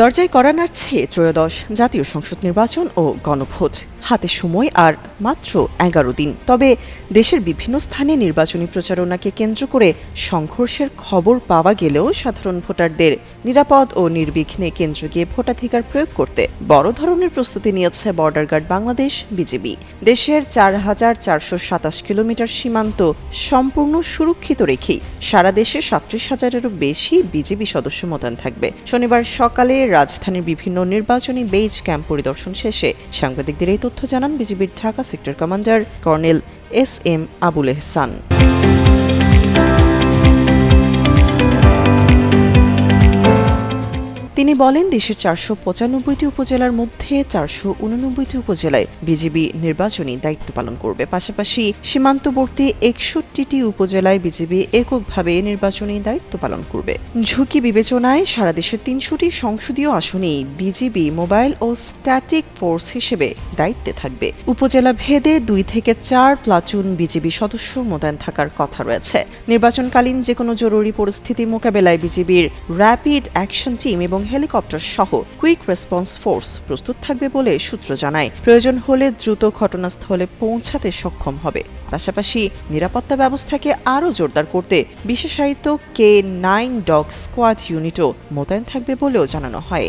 দরজায় করা নাড়ছে ত্রয়োদশ জাতীয় সংসদ নির্বাচন ও গণভোট। হাতে সময় আর মাত্র এগারো দিন। তবে দেশের বিভিন্ন স্থানে নির্বাচনী প্রচারণাকে কেন্দ্র করে সংঘর্ষের খবর পাওয়া গেলেও সাধারণ ভোটারদের নিরাপদ ও নির্বিঘ্নে কেন্দ্রে গিয়ে ভোটাধিকার প্রয়োগ করতে বড় ধরনের প্রস্তুতি নিয়েছে বর্ডার গার্ড বাংলাদেশ বিজিবি দেশের চার হাজার চারশো সাতাশ কিলোমিটার সীমান্ত সম্পূর্ণ সুরক্ষিত রেখেই সারা দেশে সাতত্রিশ হাজারেরও বেশি বিজিবি সদস্য মোতায়েন থাকবে। শনিবার সকালে রাজধানীর বিভিন্ন নির্বাচনী বেইজ ক্যাম্প পরিদর্শন শেষে সাংবাদিকদের এই তথ্য জানান বিজিবির Dhaka sector commander colonel S M Abul Ehsan. তিনি বলেন, দেশের চারশো পঁচানব্বইটি উপজেলার মধ্যে চারশো উননব্বইটি উপজেলায় বিজিবি নির্বাচনী দায়িত্ব পালন করবে। পাশাপাশি সীমান্তবর্তী একষট্টিটি উপজেলায় বিজিবি এককভাবে নির্বাচনী দায়িত্ব পালন করবে। ঝুঁকি বিবেচনায় সারা দেশের তিনশোটি সংসদীয় আসনেই বিজিবি মোবাইল ও স্ট্যাটিক ফোর্স হিসেবে দায়িত্বে থাকবে। উপজেলা ভেদে দুই থেকে চার প্লাটুন বিজিবি সদস্য মোতায়েন থাকার কথা রয়েছে। নির্বাচনকালীন যে কোনো জরুরি পরিস্থিতি মোকাবেলায় বিজিবির র্যাপিড অ্যাকশন টিম এবং হেলিকপ্টার সহ কুইক রেসপন্স ফোর্স প্রস্তুত থাকবে বলে সূত্র জানায়। প্রয়োজন হলে দ্রুত ঘটনাস্থলে পৌঁছাতে সক্ষম হবে। পাশাপাশি নিরাপত্তা ব্যবস্থাকে আরও জোরদার করতে বিশেষায়িত কে নাইন ডগ স্কোয়াড ইউনিটও মোতায়েন থাকবে বলেও জানানো হয়।